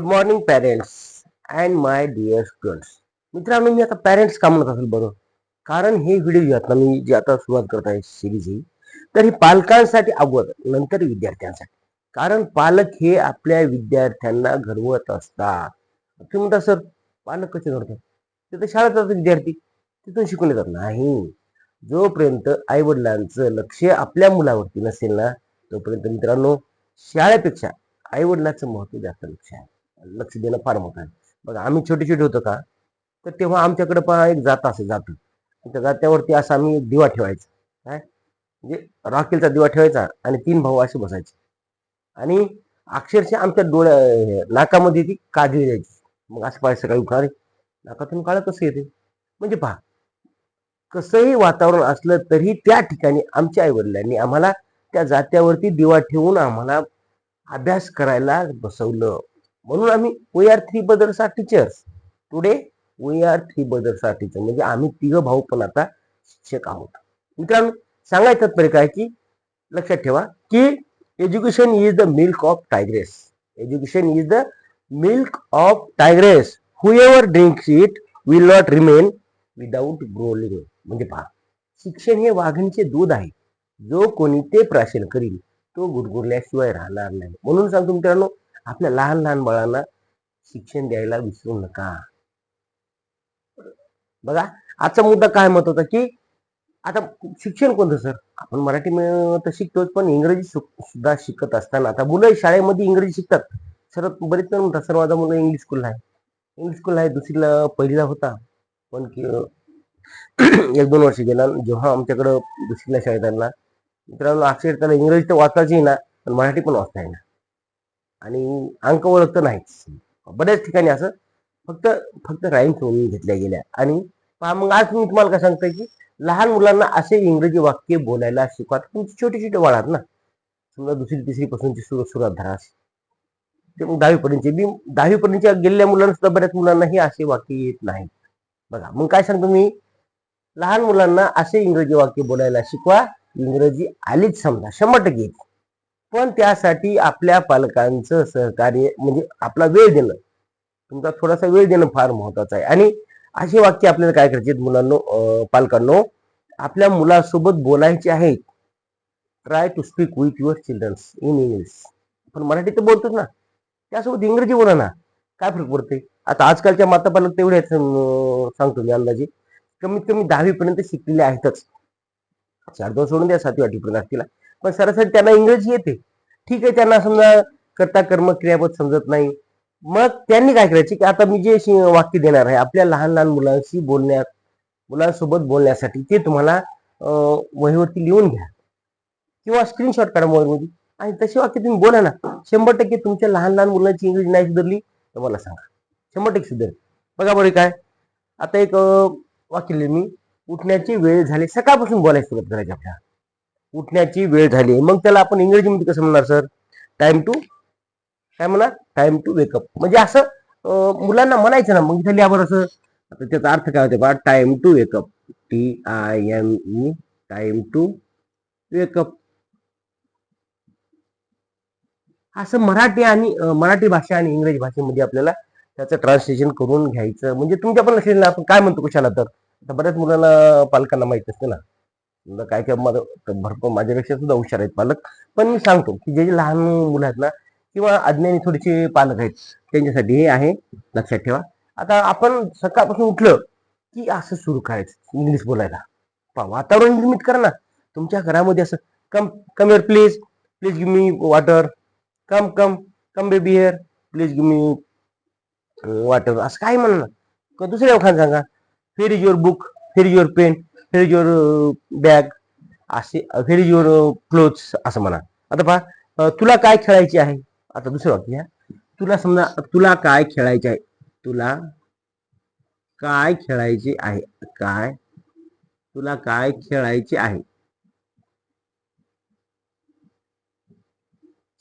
Good morning parents and my dear students मित्रांनो मी आता पॅरेंट्स का म्हणत असेल बरं. कारण हे व्हिडिओ जे आहेत ना मी जे आता सुरुवात करत आहे सिरीज ही तर ही पालकांसाठी अगोदर नंतर विद्यार्थ्यांसाठी. कारण पालक हे आपल्या विद्यार्थ्यांना घडवत असतात. तुम्ही म्हणता सर पालक कसे घडतात? तिथं शाळेत जातात विद्यार्थी. तिथून शिकून येतात. नाही. जोपर्यंत आईवडिलांचं लक्ष आपल्या मुलावरती नसेल ना तोपर्यंत मित्रांनो शाळेपेक्षा आई वडिलांचं महत्त्व जास्त लक्ष आहे. लक्ष देणं फार मोठं आहे. बघा आम्ही छोटे छोटे होतो का तर तेव्हा आमच्याकडे पण एक जात असे जात. त्या जात्यावरती असा आम्ही एक दिवा ठेवायचा. काय? म्हणजे रॉकेलचा दिवा ठेवायचा आणि तीन भाऊ असे बसायचे. आणि अक्षरशः आमच्या डोळ्या नाकामध्ये ती काजळी जायची मग असं पाहिजे सकाळी उठणार नाकातून काळं कसं येते म्हणजे पहा कसंही वातावरण असलं तरी त्या ठिकाणी आमच्या आईवडिलांनी आम्हाला त्या जात्यावरती दिवा ठेवून आम्हाला अभ्यास करायला बसवलं. म्हणून आम्ही we are three brothers are teachers today we are three brothers are teacher म्हणजे आम्ही तिघं भाऊ पण आता शिक्षक आहोत. मित्रांनो सांगायचं तात्पर्य काय की लक्षात ठेवा की education is the milk of tigress education is the milk of tigress whoever drinks it will not remain without growling म्हणजे पहा शिक्षण हे वाघिणीचे दूध आहे. जो कोणी ते प्राशन करील तो गुरगुरल्याशिवाय राहणार नाही. म्हणून सांगतो मित्रांनो आपल्या लहान लहान बाळांना शिक्षण द्यायला विसरू नका. बघा आजचा मुद्दा काय मत होता की आता शिक्षण कोणतं सर? आपण मराठी तर शिकतोच पण इंग्रजी सुद्धा शिकत असताना आता मुलं शाळेमध्ये इंग्रजी शिकतात. सर बरेच जण म्हणतात सर माझा मुलगा इंग्लिश स्कूलला आहे. इंग्लिश स्कूलला आहे दुसरीला पहिलीला होता. पण की एक दोन वर्ष गेला जेव्हा आमच्याकडं दुसरीला शाळेत आणला मित्रांनो अक्षर त्याला इंग्रजी तर वाचायची येईना पण मराठी पण वाचता येईना. आणि अंक ओळख तर नाहीच बऱ्याच ठिकाणी असं फक्त फक्त राईम्स म्हणून घेतल्या गेल्या. आणि पहा मग आज मी तुम्हाला काय सांगतोय की लहान मुलांना असे इंग्रजी वाक्य बोलायला शिकवा. तुमची छोटी छोटी वाढात ना. समजा दुसरी तिसरी पासूनची सुरू सुरुवात धरा. ते मग दहावीपर्यंतचे बी दहावीपर्यंतच्या गेलेल्या मुलांना सुद्धा बऱ्याच मुलांना हे असे वाक्य येत नाहीत. बघा मग काय सांगतो मी? लहान मुलांना असे इंग्रजी वाक्य बोलायला शिकवा. इंग्रजी आलीच समजा. शंभर टक्के येते. पण त्यासाठी आपल्या पालकांचं सहकार्य म्हणजे आपला वेळ देणं. तुमचा थोडासा वेळ देणं फार महत्वाचं आहे. आणि अशी वाक्य आपल्याला काय करायचे आहेत मुलांनो पालकांनो? आपल्या मुलासोबत बोलायचे आहे. Try to speak with your childrens in English पण मराठी तर बोलतोच ना. त्यासोबत इंग्रजी बोला ना. काय फरक पडते आता आजकालच्या माता पालक तेवढे सांगतो मी अंदाजे. कमीत कमी दहावीपर्यंत शिकलेले आहेतच. चार दोन सोडून द्या सातवी आठवीपर्यंत असतील. पण सरासरी त्यांना इंग्रजी येते. ठीक आहे त्यांना समजा करता कर्म क्रियापद समजत नाही. मग त्यांनी काय करायचे की आता मी जे वाक्य देणार आहे आपल्या लहान लहान मुलांशी बोलण्यात मुलांसोबत बोलण्यासाठी ते तुम्हाला वहीवरती लिहून घ्या. किंवा स्क्रीनशॉट काढा मोबाईलमध्ये. आणि तसे वाक्य तुम्ही बोला ना शंभर टक्के तुमच्या लहान लहान मुलांची इंग्रजी नाही सुधारली तर मला सांगा. शंभर टक्के सुधारेल. बघा बरं काय. आता एक वाक्य लिहिलं मी. उठण्याची वेळ झाली. सकाळपासून बोलायला सुरुवात करायची आपल्याला. उठण्याची वेळ झाली. मग त्याला आपण इंग्रजीमध्ये कसं म्हणणार सर? टाइम टू काय म्हणा टाइम टू वेकअप म्हणजे असं मुलांना म्हणायचं ना मग इथं बरं असं आता त्याचा अर्थ काय होते बा time to wake up T I M E time to wake up असं मराठी आणि मराठी भाषा आणि इंग्रजी भाषेमध्ये आपल्याला त्याचं ट्रान्सलेशन करून घ्यायचं. म्हणजे तुमच्या पण लक्षात आपण काय म्हणतो कशाला तर? आता बऱ्याच मुलांना पालकांना माहीत असते ना. काय काय माझं तर भरपूर माझ्यापेक्षा सुद्धा हुशार आहेत पालक. पण मी सांगतो की जे जे लहान मुलं आहेत ना किंवा अज्ञानी थोडेसे पालक आहेत त्यांच्यासाठी हे आहे. लक्षात ठेवा. आता आपण सकाळपासून उठलं की असं सुरू करायचं. इंग्लिश बोलायला. पा वातावरण निर्मित करा ना. तुमच्या घरामध्ये असं come come here please please give me water come come come baby here please give me water असं काय म्हणणं? का दुसऱ्या लोकांना सांगा where is your book where is your pen where your bag असे फेर युअर क्लोथ्स असं म्हणा. आता पहा uh, तुला काय खेळायचे आहे? आता दुसरं वाक्य घ्या. तुला समजा तुला काय खेळायचे आहे? तुला काय खेळायचे आहे? काय? तुला काय खेळायचे आहे?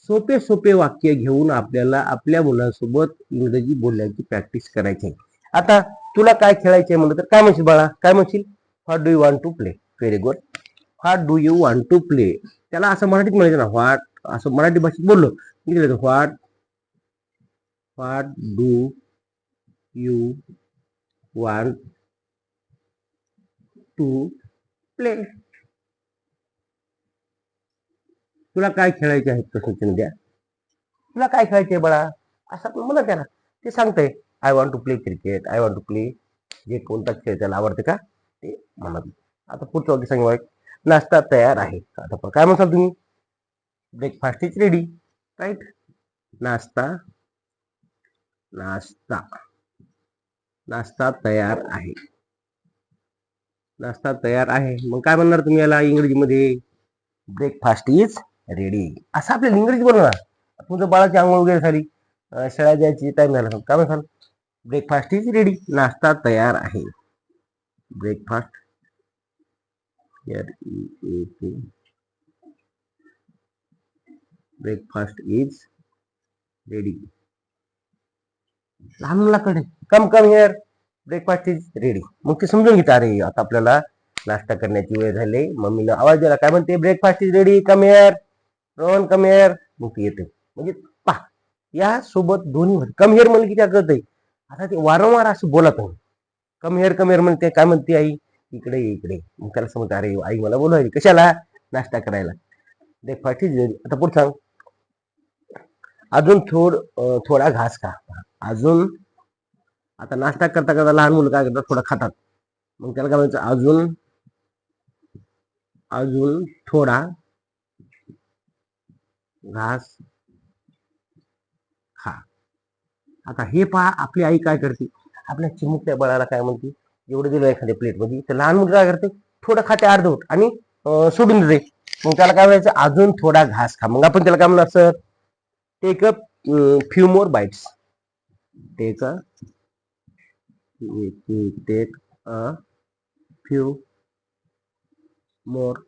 सोपे सोपे वाक्य घेऊन आपल्याला आपल्या मुलांसोबत इंग्रजी बोलण्याची प्रॅक्टिस करायची आहे. आता तुला काय खेळायचे म्हणलं तर काय म्हणशील बाळा? काय म्हणशील? What do you want to play very good what do you want to play त्याला असं मराठीत म्हणायचं ना व्हॉट असं मराठी भाषेत बोललो what what do you want to play तुला काय खेळायचे आहेत प्रश्न द्या. तुला काय खेळायचे बाळा? असं आपण म्हणा त्याला ते सांगतंय I want to play cricket I want to play जे कोणता खेळ त्याला आवडते का? ते आता पुढचं वाक्य सांगा नाश्ता तयार आहे. आता पण काय म्हणसाल तुम्ही? ब्रेकफास्ट इज रेडी राईट नाश्ता नाश्ता. नाश्ता तयार आहे. नाश्ता तयार आहे. मग काय म्हणणार तुम्ही याला इंग्रजीमध्ये? ब्रेकफास्ट इज रेडी असं आपल्याला इंग्रजी बोलणार तुमचं बाळाची आंघोळ वगैरे झाली. शाळा जायची टाइम झाला. काय म्हणताल ब्रेकफास्ट इज रेडी नाश्ता तयार आहे. ब्रेकफास्ट ब्रेकफास्ट इज रेडी लहान मुलाकडे. Come come here breakfast is ready मग ते समजून घेता अरे आता आपल्याला नाश्ता करण्याची वेळ झाली. मम्मीला आवाज दिला काय म्हणते? Breakfast is ready come here Rohan come here मग ते येते. म्हणजे पा या सोबत दोन्ही कम हिअर म्हणलं की काय कळतंय आता ते वारंवार असं बोलत आहे. कम हिअर कम हिअर म्हणते. काय म्हणते आई? इकडे ये, इकडे. मग त्याला समजतं अरे आई मला बोलवायची कशाला? नाश्ता करायला. ब्रेकफास्ट इज रेडी आता पुढे सांग. अजून थोड थोडा घास खा. अजून आता नाश्ता करता करता लहान मुलं काय करतात? थोडा खातात. मग त्याला काय म्हणायचं? अजून अजून थोडा घास खा. आता हे पहा आपली आई काय करते? आपल्या चिमुकल्या बळाला काय म्हणते? एवढं दिलं एखाद्या प्लेटमध्ये तर लहान मुलं काय करते? थोडं खाते अर्धवट आणि सोडून देते. मग त्याला काय म्हणायचं? अजून थोडा घास खा. मग आपण त्याला काय म्हणणार sir take a few more bites take a take a few more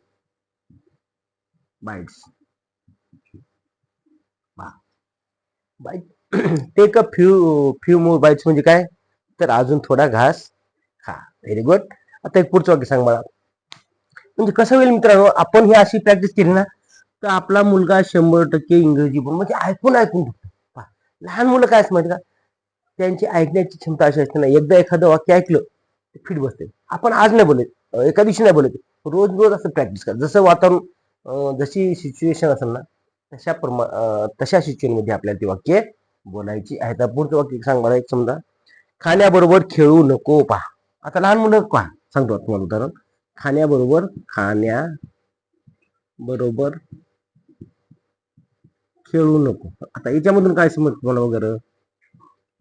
bites bite take a few few more bites म्हणजे काय? तर अजून थोडा घास हा व्हेरी गुड आता एक पुढचं वाक्य सांग मला. म्हणजे कसं होईल मित्रांनो आपण ही अशी प्रॅक्टिस केली ना तर आपला मुलगा शंभर टक्के इंग्रजी बोल म्हणजे ऐकून ऐकून पहा, लहान मुलं काय असं माहिती का? त्यांची ऐकण्याची क्षमता अशी असते ना एकदा एखादं वाक्य ऐकलं ते फिट बसते. आपण आज नाही बोलत एका दिवशी नाही बोलत. रोज रोज असं प्रॅक्टिस कर. जसं वातावरण जशी सिच्युएशन असेल ना तशा प्रमा तशा सिच्युएशनमध्ये आपल्याला ती वाक्य बोलायची आहेत आता पुढचं वाक्य सांग मला एक समजा. खाण्याबरोबर खेळू नको पहा. आता लहान मुलं पहा सांगतो तुम्हाला उदाहरण. खाण्याबरोबर खाण्या बरोबर खेळू नको. आता याच्यामधून काय समज तुम्हाला वगैरे?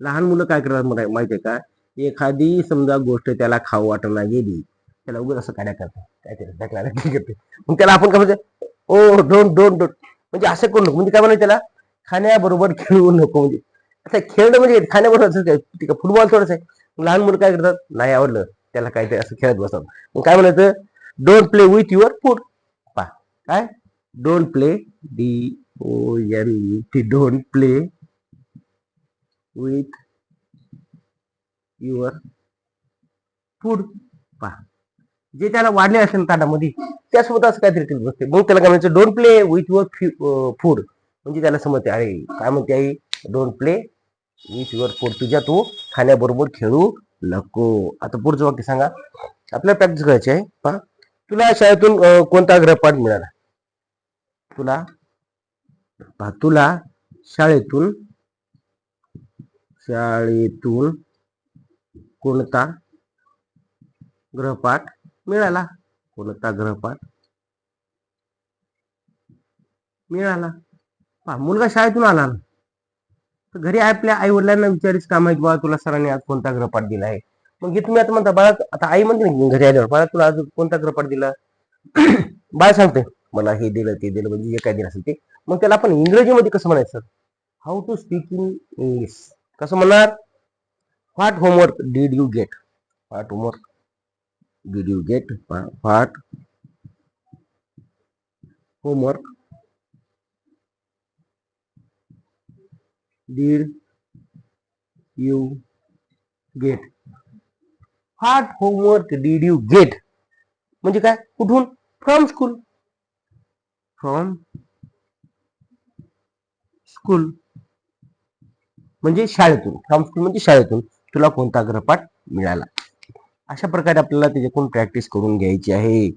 लहान मुलं काय करतात मला माहितीये का? एखादी समजा गोष्ट त्याला खाऊ वाटायला गेली त्याला उगत असं काड्या करतात. काय करत ढकलायला काय करते? मग त्याला आपण काय म्हणजे ओ डोंट डोंट डोंट म्हणजे असं करू नको. म्हणजे काय म्हणायचं त्याला? खाण्याबरोबर खेळू नको. म्हणजे आता खेळणं म्हणजे खाण्याबरोबर फुटबॉल थोडस आहे. लहान मुलं काय करतात? नाही आवडलं त्याला काहीतरी असं खेळत बसतात. मग काय म्हणायचं? Don't play with your food पा काय? Don't play D O N T don't play with your food पहा जे त्याला वाढले असेल ताटामध्ये त्यासोबत असं काहीतरी केलं बसते मग त्याला काय म्हणायचं? Don't play with your food म्हणजे त्याला समजते अरे काय म्हणते आई? Don't play if your food तुझ्या तू खाण्याबरोबर खेळू नको. आता पुढचं वाक्य सांगा. आपल्याला प्रॅक्टिस करायची आहे. पहा. तुला शाळेतून कोणता गृहपाठ मिळाला? तुला पहा तुला शाळेतून शाळेतून कोणता ग्रहपाठ मिळाला? कोणता ग्रहपाठ मिळाला? पहा मुलगा शाळेतून आला ना. तर घरी आपल्या आई वडिलांना विचारीस का माहीत बाबा तुला सरांनी आज कोणता ग्रहपाठ दिला आहे? मग हे तुम्ही आता म्हणता बाळा आता आई म्हणते ना घरी आल्यावर बाळा तुला आज कोणता ग्रहपाठ दिला? बाळ सांगते मला हे दिलं ते दिलं म्हणजे जे काय दिलं असेल ते. मग त्याला आपण इंग्रजीमध्ये कसं म्हणायचं? How to speak in English कसं म्हणणार? What homework did you get what homework did you get what homework did you get? What homework did you get? म्हणजे काय? कुठून? फ्रॉम स्कूल फ्रॉम स्कूल म्हणजे शाळेतून. फ्रॉम स्कूल म्हणजे शाळेतून तुला कोणता ग्रहपाठ मिळाला? अशा प्रकारे आपल्याला त्याच्याकडून प्रॅक्टिस करून घ्यायची आहे.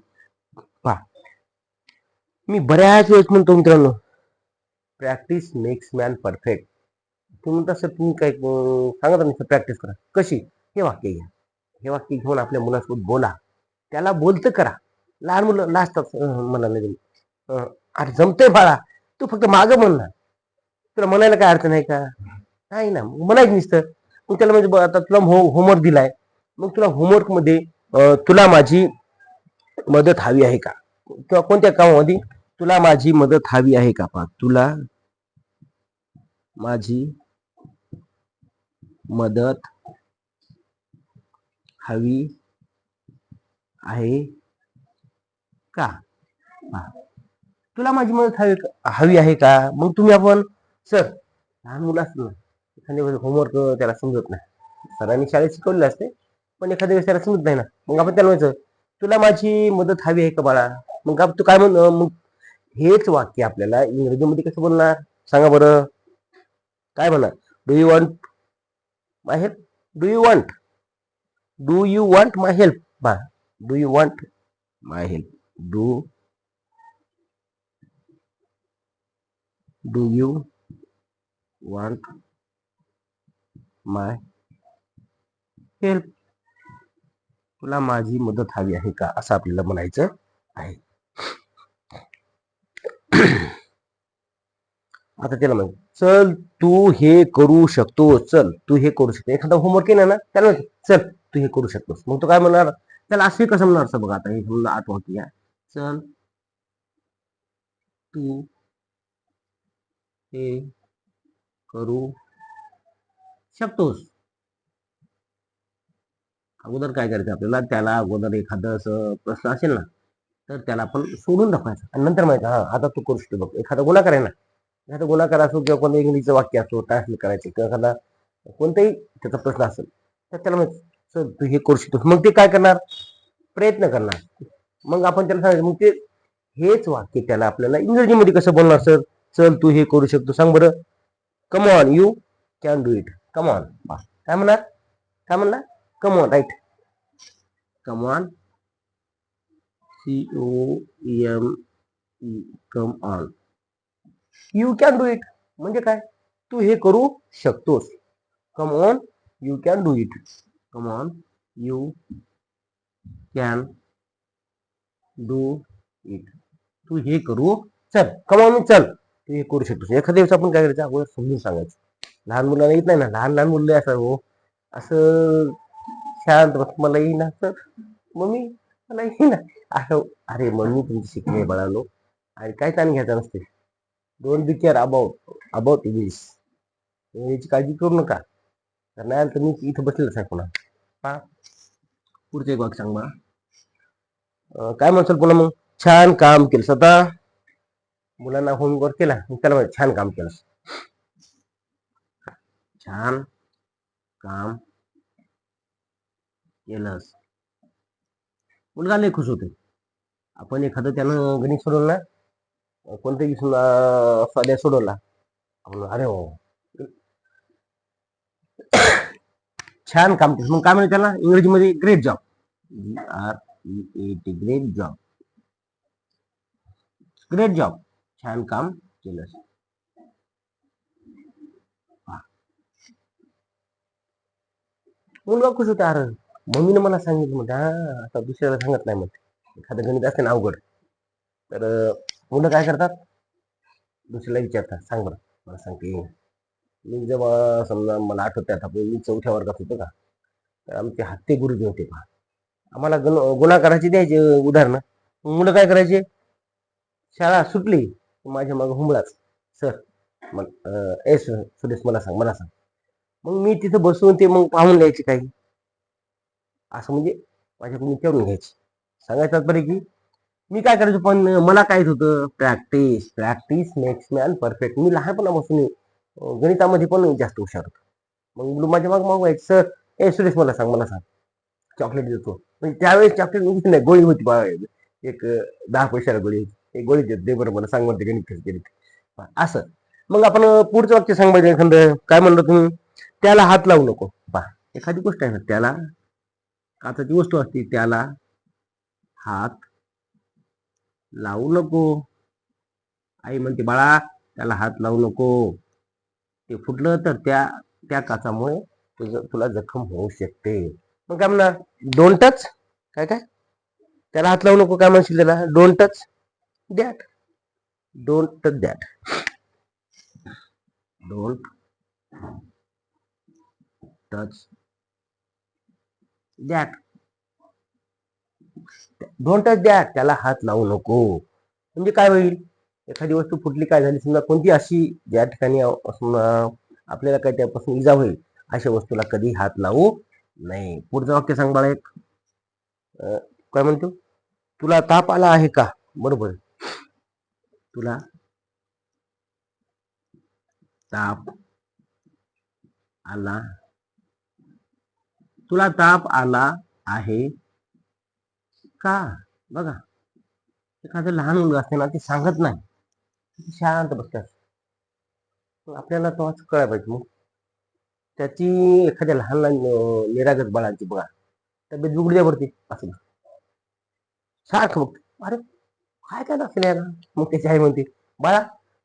पहा. मी बऱ्याच वेळेस म्हणतो मित्रांनो प्रॅक्टिस मेक्स मॅन परफेक्ट तुम्ही तसं सर तुम्ही काय सांगत नाही प्रॅक्टिस करा. कशी? हे वाक्य घ्या. हे वाक्य घेऊन आपल्या मुलासोबत बोला. त्याला बोलतं करा. लहान मुलं लाजतात म्हणाले मला अरे जमतंय बाळा. तू फक्त मागं म्हण ना. तुला म्हणायला काय अडचण आहे का? नाही ना. मग म्हणायचं नुसतं. मग त्याला म्हणजे आता तुला हो होमवर्क दिलाय. मग तुला होमवर्कमध्ये तुला माझी मदत हवी आहे का? किंवा कोणत्या कामामध्ये तुला माझी मदत हवी आहे का? पा तुला माझी मदत हवी आहे का? तुला माझी मदत हवी का- हवी आहे का? मग तुम्ही आपण सर लहान मुलं असतो ना एखाद्या वेळेस होमवर्क त्याला समजत नाही. सरांनी शाळेत शिकवलेलं असते पण एखाद्या वेळेस त्याला समजत नाही ना. मग आपण त्याला म्हणायचं तुला माझी मदत हवी आहे का बाळा? मग तू काय म्हण मग हेच वाक्य आपल्याला इंग्रजीमध्ये कसं बोलणार? सांगा बरं. काय म्हणणार do you want my help do you want do you want my help बा do you want my help do do you want my help तुला माझी मदत हवी आहे का? असं आपल्याला म्हणायचं आहे. आता त्याला म्हणजे चल तू हे करू शकतो चल तू हे करू शकतो एखादा होमवर्क केला ना त्याला चल तू हे करू शकतोस. मग तो काय म्हणणार त्याला असे कसं म्हणणार असं बघा आता हे समजा आठ वाक्य चल तू हे करू शकतोस. अगोदर काय करायचं आपल्याला त्याला अगोदर एखादं असं प्रश्न असेल ना तर त्याला आपण सोडून दाखवायचं. आणि नंतर माहिती हा आता तू करू शकतो बघ. एखादा गुन्हा करायला. एखादा गुणाकार असो किंवा कोणतं इंग्लिशचं वाक्य असो ट्रान्सलेट करायचं किंवा एखादा कोणताही त्याचा प्रश्न असेल तर त्याला माहिती सर तू हे करू शकतोस. मग ते काय करणार? प्रयत्न करणार. मग आपण त्याला सांगायचं मग ते हेच वाक्य त्याला आपल्याला इंग्रजीमध्ये कसं बोलणार सर? चल तू हे करू शकतो. सांग बरं. Come on you can do it come on काय म्हणणार? काय म्हणणार? Come on right come on C O M E come on you can do it म्हणजे काय? तू हे करू शकतोस. Come on you can do it come on you can do it तू हे करू चल. कम ऑन चल. तू हे करू शकतोस. एखाद्या दिवस आपण काय करायचं? अगोदर समजून सांगायचं. लहान मुलांना येत नाही ना? लहान लहान मुलं असं हो. असं शांत बस. मला येईना सर मम्मी मला येईना असं अरे मम्मी तुमची शिकणे बाळालो अरे काय ताण घ्यायचा नसते don't be care about about English याची काळजी करू नका. तर नाही आलं तर मी इथं बसलेलंच आहे पुन्हा. पहा. पुढचं एक वाक्य सांग बा काय म्हणसाल पुन्हा मग? छान काम केलं स्वतः मुलांना होमवर्क केला मग त्याला म्हणजे छान काम केलं छान काम केलंस. मुलगा लय खुश होते आपण एखादं त्यानं गणित सोडवलं ना कोणत्या कोणताही साध्या सोडवला? आपण अरे हो. छान काम केलं. मग काय म्हणे त्याला? इंग्रजीमध्ये great job R E T great job great job छान काम केलंस मुलगा खुश होता अरे. मम्मीनं मला सांगितलं म्हणजे हा आता दुसऱ्याला सांगत नाही म्हणते एखादं गणित असते ना अवघड. तर मुलं काय करतात? दुसऱ्याला विचारतात. सांग बरं. मला सांगते. मी जेव्हा समजा मला आठवते आता मी चौथ्या वर्गात होतो का तर आमचे हत्ते गुरुजी होते पहा. आम्हाला गण गुन्हा करायचे द्यायचे उदाहरणं. मुलं काय करायचे? शाळा सुटली माझ्या मग हुंबळाच. सर मग ए सर सुरेश मला सांग मला सांग. मग मी तिथं बसून ते मग पाहून द्यायचे काही. असं म्हणजे माझ्याकडून विचारून घ्यायचे. सांगायचं तात्पर्य की मी काय करायचो पण मला काय येत होतं? Practice practice makes man perfect मी लहानपणापासून गणितामध्ये पण जास्त हुशार होतो. मग माझ्या माझ्या माग एक सर ए सुरेश मला सांग मला सांग. चॉकलेट देतो. म्हणजे त्यावेळेस चॉकलेट म्हणजे नाही गोळी होती बा एक दहा पैशाला गोळी होती. एक गोळी देत दे बरं मला सांग म्हणते गणित गणित असं. मग आपण पुढचं वाक्य सांग पाहिजे एखादं काय म्हणलं तुम्ही? त्याला हात लावू नको. पहा एखादी गोष्ट आहे ना त्याला काचाची वस्तू असते त्याला हात लावू नको. आई म्हणते बाळा त्याला हात लावू नको. ते फुटलं तर त्या त्या काचामुळे तुझं तुला जखम होऊ शकते. मग काय म्हणणार? डोंट टच काय काय? त्याला हात लावू नको काय म्हणशील त्याला? Don't touch that don't touch that don't touch that don't द्या त्याला हात लावू नको. म्हणजे काय होईल? एखादी वस्तू फुटली काय झाली? समजा कोणती अशी ज्या ठिकाणी आपल्याला काय त्यापासून इजा होईल अशा वस्तूला कधी हात लावू नाही पुढचं वाक्य सांग बाळा एक. काय म्हणतो? तुला ताप आला आहे का? बरोबर. तुला ताप आला. तुला ताप आला आहे का? बघा. एखादं लहान मुलगा असते ना ते सांगत नाही. शाळांत शांत बसतात. मग आपल्याला तेव्हाच कळायला पाहिजे मग. त्याची एखाद्या लहान लहान निरागत बाळांची बघा. तब्येत बिघडू द्यावरती असं. सारखं बघ अरे काय काय असेल याला मग त्याची आई म्हणते बाळा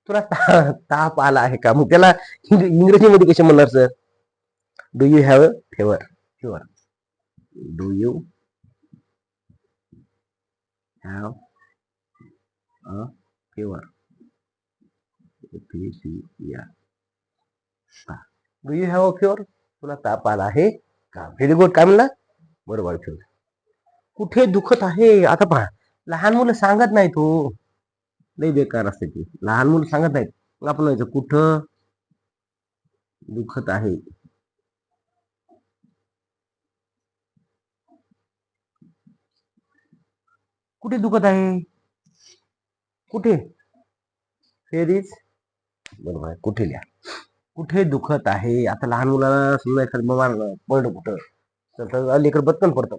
तुला ता- ताप आला आहे का? मग त्याला इंग्रजीमध्ये कसे म्हणणार sir do you have a fever fever do you have a fever do you have a fever तुला ताप आला आहे का? व्हेरी गुड काय म्हणला? बरोबर फेवर कुठे दुखत आहे? आता पहा. लहान मुलं सांगत नाहीत हो. लई बेकार असते ती. लहान मुलं सांगत नाहीत. मग आपण कुठं दुखत आहे? कुठे दुखत आहे? कुठे? फेरीज बरोबर आहे कुठे लिहा? कुठे दुखत आहे? आता लहान मुलाला समजा एखादं बिमार पडलं कुठं तर लेकर बत्कन पडतं.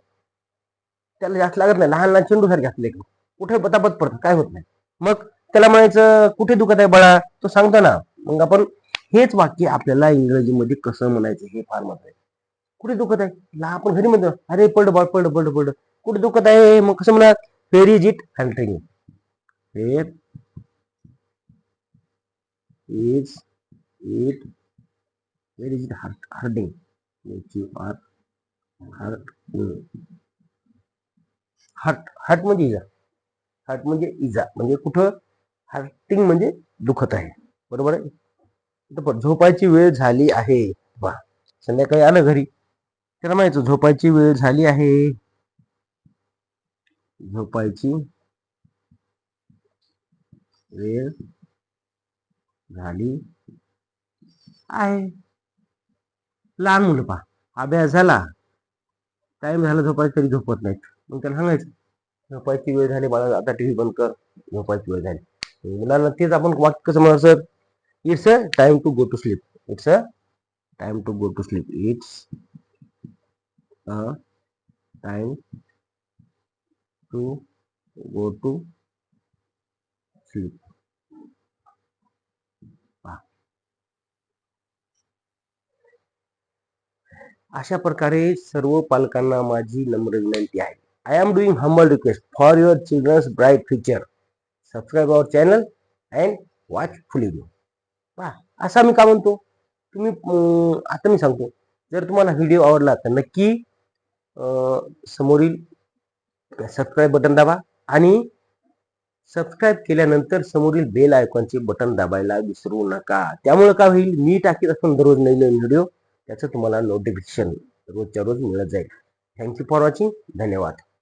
त्याला जास्त लागत नाही. लहान लहान चेंडू सारखे असले लेकर. कुठे बताबत पडतं? काय होत नाही. मग त्याला म्हणायचं कुठे दुखत आहे बाळा? तो सांगतो ना मग आपण हेच वाक्य आपल्याला इंग्रजीमध्ये कसं म्हणायचं हे फार महत्त्व आहे. कुठे दुखत आहे? ला आपण घरी म्हणतो अरे पड बाळ पड पड पड. कुठे दुखत आहे? मग कसं म्हणा पेरीज is it hurting where is it where is it hurting you are hurt hurt hurt म्हणजे इजा. हर्ट म्हणजे इजा. म्हणजे कुठं? हर्टिंग म्हणजे दुखत आहे. बरोबर आहे? झोपायची वेळ झाली आहे. वा संध्याकाळी आलं घरी. त्याला माहिती झोपायची वेळ झाली आहे. झोपायची. वेळ झाली. आहे. लहान मुलं पहा. अभ्यास झाला. टाइम झाला झोपायचं तरी झोपत नाहीत. मग त्याला सांगायचं झोपायची वेळ झाली मला आता टीव्ही बंद कर. झोपायची वेळ झाली. मुलांना तेच आपण वाक्य कसं म्हणा sir it's a time to go to sleep it's a time to go to sleep it's a time to go to sleep. अशा प्रकारे सर्व पालकांना माझी नम्र विनंती आहे. I am doing humble request for your childrens bright future subscribe our channel and watch full video पहा असा मी का म्हणतो? तुम्ही आता मी सांगतो. जर तुम्हाला व्हिडिओ आवडला तर नक्की समोरील सबस्क्राईब बटन दाबा आणि सबस्क्राईब केल्यानंतर समोरील बेल आयकॉनचे बटन दाबायला विसरू नका. त्यामुळे काय होईल? मी टाकीत असून दररोज नवीन व्हिडिओ त्याचं तुम्हाला नोटिफिकेशन रोजच्या रोज मिळत जाईल. थँक्यू फॉर वॉचिंग धन्यवाद.